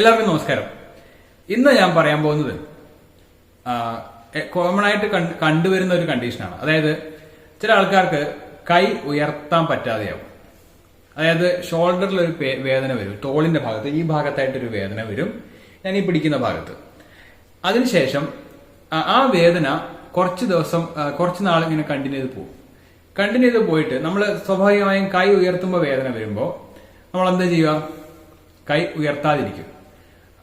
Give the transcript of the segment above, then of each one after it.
എല്ലാവർക്കും നമസ്കാരം. ഇന്ന് ഞാൻ പറയാൻ പോകുന്നത് കോമൺ ആയിട്ട് കണ്ട് കണ്ടുവരുന്ന ഒരു കണ്ടീഷനാണ് അതായത് ചില ആൾക്കാർക്ക് കൈ ഉയർത്താൻ പറ്റാതെയാവും. അതായത് ഷോൾഡറിൽ ഒരു വേദന വരും. തോളിന്റെ ഭാഗത്ത് ഈ ഭാഗത്തായിട്ടൊരു വേദന വരും. ഞാൻ ഈ പിടിക്കുന്ന ഭാഗത്ത്. അതിനുശേഷം ആ വേദന കുറച്ച് ദിവസം കുറച്ച് നാൾ ഇങ്ങനെ കണ്ടിന്യൂ ചെയ്ത് പോകും. കണ്ടിന്യൂ ചെയ്ത് പോയിട്ട് നമ്മൾ സ്വാഭാവികമായും കൈ ഉയർത്തുമ്പോൾ വേദന വരുമ്പോൾ നമ്മൾ എന്താ ചെയ്യുക? കൈ ഉയർത്താതിരിക്കും.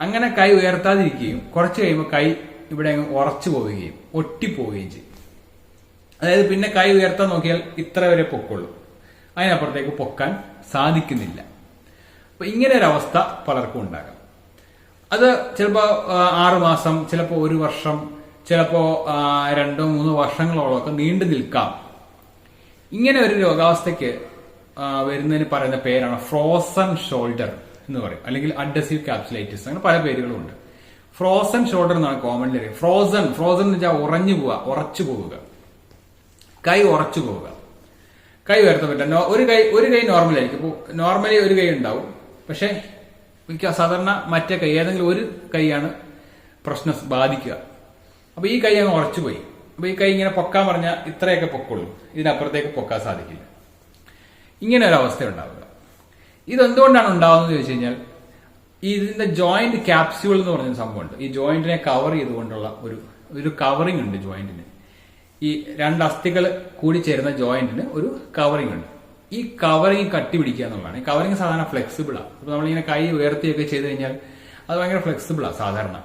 അങ്ങനെ കൈ ഉയർത്താതിരിക്കുകയും കുറച്ച് കഴിയുമ്പോൾ കൈ ഇവിടെ ഉറച്ചു പോവുകയും ഒട്ടിപ്പോവുകയും ചെയ്യും. അതായത് പിന്നെ കൈ ഉയർത്താൻ നോക്കിയാൽ ഇത്ര വരെ പൊക്കുള്ളൂ അതിനപ്പുറത്തേക്ക് പൊക്കാൻ സാധിക്കുന്നില്ല. അപ്പൊ ഇങ്ങനെ ഒരു അവസ്ഥ പലർക്കും ഉണ്ടാകാം. അത് ചിലപ്പോൾ ആറുമാസം ചിലപ്പോൾ ഒരു വർഷം ചിലപ്പോൾ രണ്ടോ മൂന്നോ വർഷങ്ങളോളം ഒക്കെ നീണ്ടു നിൽക്കാം. ഇങ്ങനെ ഒരു രോഗാവസ്ഥയ്ക്ക് വരുന്നതിന് പറയുന്ന പേരാണ് ഫ്രോസൺ ഷോൾഡർ എന്ന് പറയും. അല്ലെങ്കിൽ അഡസീവ് കാപ്സുലൈറ്റിസ് അങ്ങനെ പല പേരുകളും ഉണ്ട് ഫ്രോസൺ ഷോൾഡർ എന്നാണ് കോമൺലി അറിയുക ഫ്രോസൺ ഫ്രോസൺ എന്ന് വെച്ചാൽ ഉറഞ്ഞു പോവുക ഉറച്ചു പോവുക. കൈ ഉറച്ചു പോവുക. കൈ ഉയർത്താൻ പറ്റില്ല. ഒരു കൈ ഒരു കൈ നോർമൽ ആയിരിക്കും. ഇപ്പോൾ നോർമലി ഒരു കൈ ഉണ്ടാവും. പക്ഷേ മിക്ക സാധാരണ മറ്റേ കൈ ഏതെങ്കിലും ഒരു കൈയാണ് പ്രശ്നം ബാധിക്കുക. അപ്പൊ ഈ കൈ അങ്ങ് ഉറച്ചു പോയി. അപ്പൊ ഈ കൈ ഇങ്ങനെ പൊക്കാൻ പറഞ്ഞാൽ ഇത്രയൊക്കെ പൊക്കുള്ളൂ. ഇതിനപ്പുറത്തേക്ക് പൊക്കാൻ സാധിക്കില്ല. ഇങ്ങനെ ഒരു അവസ്ഥ ഉണ്ടാവുക ഇതെന്തുകൊണ്ടാണ് ഉണ്ടാവുന്നത് ചോദിച്ചു കഴിഞ്ഞാൽ ഇതിന്റെ ജോയിന്റ് ക്യാപ്സ്യൂൾ എന്ന് പറഞ്ഞ സംഭവമുണ്ട്. ഈ ജോയിന്റിനെ കവർ ചെയ്തുകൊണ്ടുള്ള ഒരു ഒരു കവറിംഗ് ഉണ്ട് ജോയിന്റിന് ഈ രണ്ട് അസ്ഥികൾ കൂടി ചേരുന്ന ജോയിന്റിന് ഒരു കവറിംഗ് ഉണ്ട്. ഈ കവറിംഗ് കട്ടി പിടിക്കുക എന്നുള്ളതാണ്. ഈ കവറിംഗ് സാധാരണ ഫ്ലെക്സിബിൾ ആണ് അപ്പൊ നമ്മളിങ്ങനെ കൈ ഉയർത്തിയൊക്കെ ചെയ്ത് കഴിഞ്ഞാൽ അത് ഭയങ്കര ഫ്ലെക്സിബിൾ ആണ് സാധാരണ.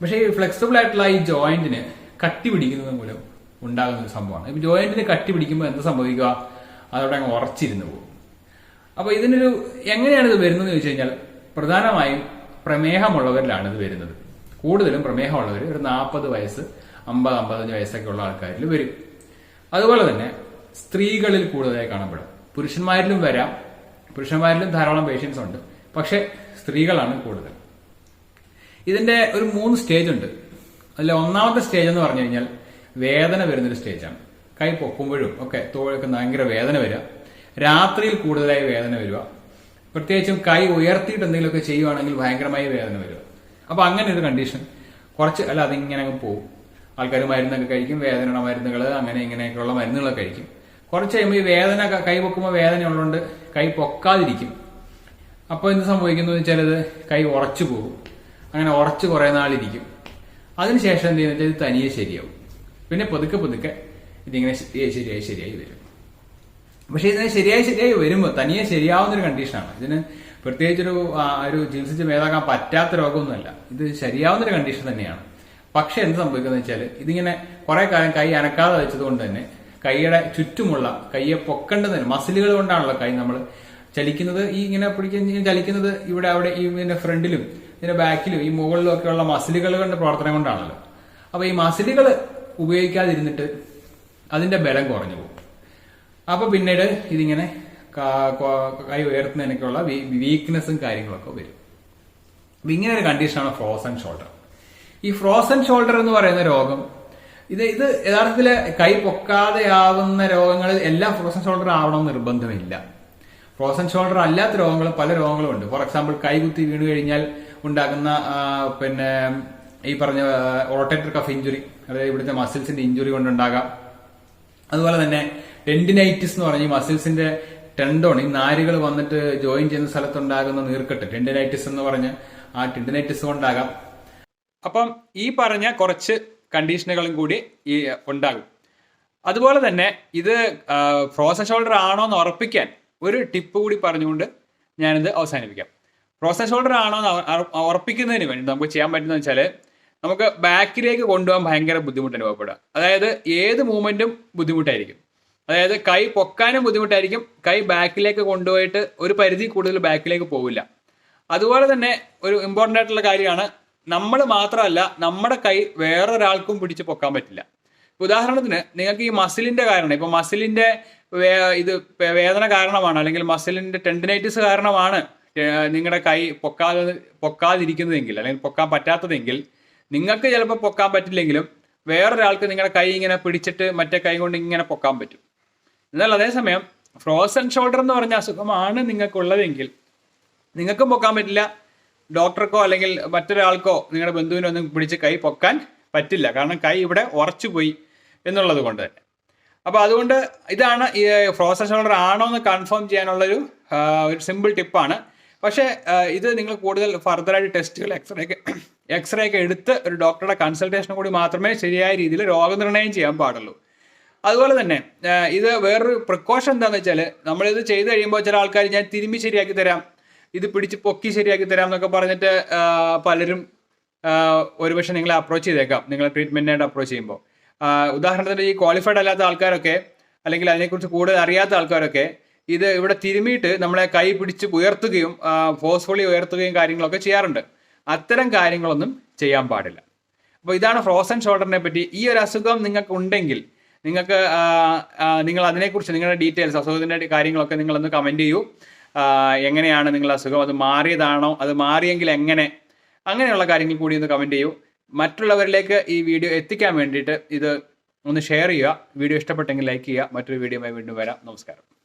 പക്ഷേ ഈ ഫ്ലെക്സിബിൾ ആയിട്ടുള്ള ഈ ജോയിന്റിന് കട്ടി പിടിക്കുന്നത് മൂലം ഉണ്ടാകുന്ന ഒരു സംഭവമാണ്. ഇപ്പൊ ജോയിന്റിന് കട്ടി പിടിക്കുമ്പോൾ എന്ത് സംഭവിക്കുക? അതോടെ അങ്ങ് ഉറച്ചിരുന്നു പോകും. അപ്പൊ ഇതിനൊരു എങ്ങനെയാണ് ഇത് വരുന്നത് ചോദിച്ചു കഴിഞ്ഞാൽ പ്രധാനമായും പ്രമേഹമുള്ളവരിലാണ് ഇത് വരുന്നത്. കൂടുതലും പ്രമേഹമുള്ളവർ ഒരു നാൽപ്പത് വയസ്സ് അമ്പത് അമ്പത്തഞ്ച് വയസ്സൊക്കെ ഉള്ള ആൾക്കാരിൽ വരും. അതുപോലെ തന്നെ സ്ത്രീകളിൽ കൂടുതലായി കാണപ്പെടും. പുരുഷന്മാരിലും വരാം. പുരുഷന്മാരിലും ധാരാളം പേഷ്യൻസ് ഉണ്ട്. പക്ഷെ സ്ത്രീകളാണ് കൂടുതൽ. ഇതിന്റെ ഒരു മൂന്ന് സ്റ്റേജ് ഉണ്ട്. അതിൽ ഒന്നാമത്തെ സ്റ്റേജ് എന്ന് പറഞ്ഞു കഴിഞ്ഞാൽ വേദന വരുന്നൊരു സ്റ്റേജാണ് കൈ പൊക്കുമ്പോഴും ഒക്കെ തോഴൊക്കെ ഭയങ്കര വേദന വരിക. രാത്രിയിൽ കൂടുതലായി വേദന വരിക. പ്രത്യേകിച്ചും കൈ ഉയർത്തിയിട്ട് എന്തെങ്കിലുമൊക്കെ ചെയ്യുവാണെങ്കിൽ ഭയങ്കരമായി വേദന വരിക. അപ്പൊ അങ്ങനെ ഒരു കണ്ടീഷൻ കുറച്ച് അല്ല അതിങ്ങനെ പോകും ആൾക്കാർ മരുന്നൊക്കെ കഴിക്കും വേദനയുടെ മരുന്നുകൾ അങ്ങനെ ഇങ്ങനെയൊക്കെയുള്ള മരുന്നുകളൊക്കെ കഴിക്കും. കുറച്ച് കഴിയുമ്പോൾ ഈ വേദന കൈ പൊക്കുമ്പോൾ വേദന ഉള്ളതുകൊണ്ട് കൈ പൊക്കാതിരിക്കും. അപ്പോൾ എന്ത് സംഭവിക്കുന്നു? വെച്ചാൽ കൈ ഉറച്ചു പോകും. അങ്ങനെ ഉറച്ച് കുറെ നാളിരിക്കും. അതിനുശേഷം എന്ത് ചെയ്യുന്നത് തനിയെ ശരിയാവും. പിന്നെ പതുക്കെ പതുക്കെ ഇതിങ്ങനെ ശരിയായി ശരിയായി വരും. പക്ഷെ ഇതിനെ ശരിയായി ശരിയായി വരുമ്പോൾ തനിയെ ശരിയാവുന്ന ഒരു കണ്ടീഷനാണ് ഇതിന് പ്രത്യേകിച്ചൊരു ഒരു ചികിത്സിച്ച് മേതാക്കാൻ പറ്റാത്ത രോഗമൊന്നുമല്ല. ഇത് ശരിയാവുന്ന ഒരു കണ്ടീഷൻ തന്നെയാണ്. പക്ഷെ എന്ത് സംഭവിക്കുന്നത് വെച്ചാൽ ഇതിങ്ങനെ കുറെ കാലം കൈ അനക്കാതെ വെച്ചതുകൊണ്ട് തന്നെ കൈയുടെ ചുറ്റുമുള്ള കൈയെ പൊക്കേണ്ടതിന് മസിലുകൾ കൊണ്ടാണല്ലോ കൈ നമ്മൾ ചലിക്കുന്നത്. ഈ ഇങ്ങനെ പിടിക്കുന്ന ചലിക്കുന്നത് ഇവിടെ അവിടെ ഈ ഇതിന്റെ ഫ്രണ്ടിലും ഇതിന്റെ ബാക്കിലും ഈ മുകളിലും ഉള്ള മസിലുകൾ കൊണ്ട് പ്രവർത്തനം കൊണ്ടാണല്ലോ. അപ്പൊ ഈ മസിലുകൾ ഉപയോഗിക്കാതിരുന്നിട്ട് അതിന്റെ ബലം കുറഞ്ഞു പോകും. അപ്പൊ പിന്നീട് ഇതിങ്ങനെ കൈ ഉയർത്തുന്നതിനൊക്കെയുള്ള വീക്ക്നെസ്സും കാര്യങ്ങളൊക്കെ വരും. അപ്പൊ ഇങ്ങനെ ഒരു കണ്ടീഷനാണ് ഫ്രോസൺ ഷോൾഡർ ഈ ഫ്രോസൺ ഷോൾഡർ എന്ന് പറയുന്ന രോഗം ഇത് ഇത് യഥാർത്ഥത്തിൽ കൈ പൊക്കാതെ ആവുന്ന രോഗങ്ങളിൽ എല്ലാം ഫ്രോസൺ ഷോൾഡർ ആവണമെന്ന് നിർബന്ധമില്ല. ഫ്രോസൺ ഷോൾഡർ അല്ലാത്ത രോഗങ്ങൾ പല രോഗങ്ങളും ഉണ്ട്. ഫോർ എക്സാമ്പിൾ കൈകുത്തി വീണ് കഴിഞ്ഞാൽ ഉണ്ടാകുന്ന പിന്നെ ഈ പറഞ്ഞ റോട്ടേറ്റർ കഫ് ഇഞ്ചുറി അതായത് ഇവിടുത്തെ മസിൽസിന്റെ ഇഞ്ചുറി കൊണ്ടുണ്ടാകാം. അതുപോലെ തന്നെ ടെൻഡിനൈറ്റിസ് എന്ന് പറഞ്ഞ മസിൽസിന്റെ ടെൻഡോൺ ഈ നാരുകൾ വന്നിട്ട് ജോയിൻ ചെയ്യുന്ന സ്ഥലത്തുണ്ടാകുന്ന നീർക്കെട്ട് ടെൻഡിനൈറ്റിസ് എന്ന് പറഞ്ഞ് ആ ടെൻഡിനൈറ്റിസ് കൊണ്ടാകാം. അപ്പം ഈ പറഞ്ഞ കുറച്ച് കണ്ടീഷനുകളും കൂടി ഈ ഉണ്ടാകും. അതുപോലെ തന്നെ ഇത് ഫ്രോസൺ ഷോൾഡർ ആണോ എന്ന് ഉറപ്പിക്കാൻ ഒരു ടിപ്പ് കൂടി പറഞ്ഞുകൊണ്ട് ഞാനിത് അവസാനിപ്പിക്കാം. ഫ്രോസൺ ഷോൾഡർ ആണോ എന്ന് ഉറപ്പിക്കുന്നതിന് വേണ്ടി നമുക്ക് ചെയ്യാൻ പറ്റുന്നത് വെച്ചാൽ നമുക്ക് ബാക്കിലേക്ക് കൊണ്ടുപോകാൻ ഭയങ്കര ബുദ്ധിമുട്ട് അനുഭവപ്പെടുക അതായത് ഏത് മൂവ്മെന്റും ബുദ്ധിമുട്ടായിരിക്കും. അതായത് കൈ പൊക്കാനും ബുദ്ധിമുട്ടായിരിക്കും. കൈ ബാക്കിലേക്ക് കൊണ്ടുപോയിട്ട് ഒരു പരിധി കൂടുതൽ ബാക്കിലേക്ക് പോവില്ല. അതുപോലെ തന്നെ ഒരു ഇമ്പോർട്ടന്റ് ആയിട്ടുള്ള കാര്യമാണ്. നമ്മൾ മാത്രമല്ല നമ്മുടെ കൈ വേറൊരാൾക്കും പിടിച്ച് പൊക്കാൻ പറ്റില്ല. ഉദാഹരണത്തിന് നിങ്ങൾക്ക് ഈ മസിലിന്റെ കാരണം ഇപ്പൊ മസിലിന്റെ ഇത് വേദന കാരണമാണ് അല്ലെങ്കിൽ മസിലിന്റെ ടെൻഡിനൈറ്റിസ് കാരണമാണ് നിങ്ങളുടെ കൈ പൊക്കാതെ പൊക്കാതിരിക്കുന്നതെങ്കിൽ അല്ലെങ്കിൽ പൊക്കാൻ പറ്റാത്തതെങ്കിൽ നിങ്ങൾക്ക് ചിലപ്പോൾ പൊക്കാൻ പറ്റില്ലെങ്കിലും വേറൊരാൾക്ക് നിങ്ങളുടെ കൈ ഇങ്ങനെ പിടിച്ചിട്ട് മറ്റേ കൈ കൊണ്ട് ഇങ്ങനെ പൊക്കാൻ പറ്റും. എന്നാൽ അതേസമയം ഫ്രോസൺ ഷോൾഡർ എന്ന് പറഞ്ഞ അസുഖമാണ് നിങ്ങൾക്കുള്ളതെങ്കിൽ നിങ്ങൾക്കും പൊക്കാൻ പറ്റില്ല. ഡോക്ടർക്കോ അല്ലെങ്കിൽ മറ്റൊരാൾക്കോ നിങ്ങളുടെ ബന്ധുവിനോ ഒന്നും പിടിച്ച് കൈ പൊക്കാൻ പറ്റില്ല. കാരണം കൈ ഇവിടെ ഉറച്ചുപോയി എന്നുള്ളത് കൊണ്ട് തന്നെ. അപ്പോൾ അതുകൊണ്ട് ഇതാണ് ഈ ഫ്രോസൺ ഷോൾഡർ ആണോ എന്ന് കൺഫേം ചെയ്യാനുള്ളൊരു ഒരു സിമ്പിൾ ടിപ്പാണ് പക്ഷേ ഇത് നിങ്ങൾ കൂടുതൽ ഫർദറായിട്ട് ടെസ്റ്റുകൾ എക്സ്റേ ഒക്കെ എക്സ്റേ ഒക്കെ എടുത്ത് ഒരു ഡോക്ടറുടെ കൺസൾട്ടേഷനും കൂടി മാത്രമേ ശരിയായ രീതിയിൽ രോഗനിർണയം ചെയ്യാൻ പാടുള്ളൂ. അതുപോലെ തന്നെ ഇത് വേറൊരു പ്രിക്കോഷൻ എന്താണെന്ന് വെച്ചാൽ നമ്മളിത് ചെയ്ത് കഴിയുമ്പോൾ ചില ആൾക്കാർ ഞാൻ തിരുമ്പി ശരിയാക്കി തരാം ഇത് പിടിച്ച് പൊക്കി ശരിയാക്കി തരാം എന്നൊക്കെ പറഞ്ഞിട്ട് പലരും ഒരുപക്ഷെ നിങ്ങളെ അപ്രോച്ച് ചെയ്തേക്കാം നിങ്ങളെ ട്രീറ്റ്മെന്റിനായിട്ട് അപ്രോച്ച് ചെയ്യുമ്പോൾ ഉദാഹരണത്തിന് ഈ ക്വാളിഫൈഡ് അല്ലാത്ത ആൾക്കാരൊക്കെ അല്ലെങ്കിൽ അതിനെക്കുറിച്ച് കൂടുതൽ അറിയാത്ത ആൾക്കാരൊക്കെ ഇത് ഇവിടെ തിരുമിയിട്ട് നമ്മളെ കൈ പിടിച്ച് ഉയർത്തുകയും ഫോഴ്സ്ഫുള്ളി ഉയർത്തുകയും കാര്യങ്ങളൊക്കെ ചെയ്യാറുണ്ട്. അത്തരം കാര്യങ്ങളൊന്നും ചെയ്യാൻ പാടില്ല. അപ്പോൾ ഇതാണ് ഫ്രോസൺ ഷോൾഡറിനെ പറ്റി ഈ ഒരു അസുഖം നിങ്ങൾക്ക് ഉണ്ടെങ്കിൽ നിങ്ങൾക്ക് നിങ്ങൾ അതിനെക്കുറിച്ച് നിങ്ങളുടെ ഡീറ്റെയിൽസ് അസുഖത്തിന്റെ കാര്യങ്ങളൊക്കെ നിങ്ങളൊന്ന് കമന്റ് ചെയ്യൂ. എങ്ങനെയാണ് നിങ്ങളുടെ അസുഖം? അത് മാറിയതാണോ? അത് മാറിയെങ്കിൽ എങ്ങനെ? അങ്ങനെയുള്ള കാര്യങ്ങൾ കൂടി ഒന്ന് കമന്റ് ചെയ്യൂ. മറ്റുള്ളവരിലേക്ക് ഈ വീഡിയോ എത്തിക്കാൻ വേണ്ടിയിട്ട് ഇത് ഒന്ന് ഷെയർ ചെയ്യുക. വീഡിയോ ഇഷ്ടപ്പെട്ടെങ്കിൽ ലൈക്ക് ചെയ്യുക. മറ്റൊരു വീഡിയോയുമായി വീണ്ടും വരാം. നമസ്കാരം.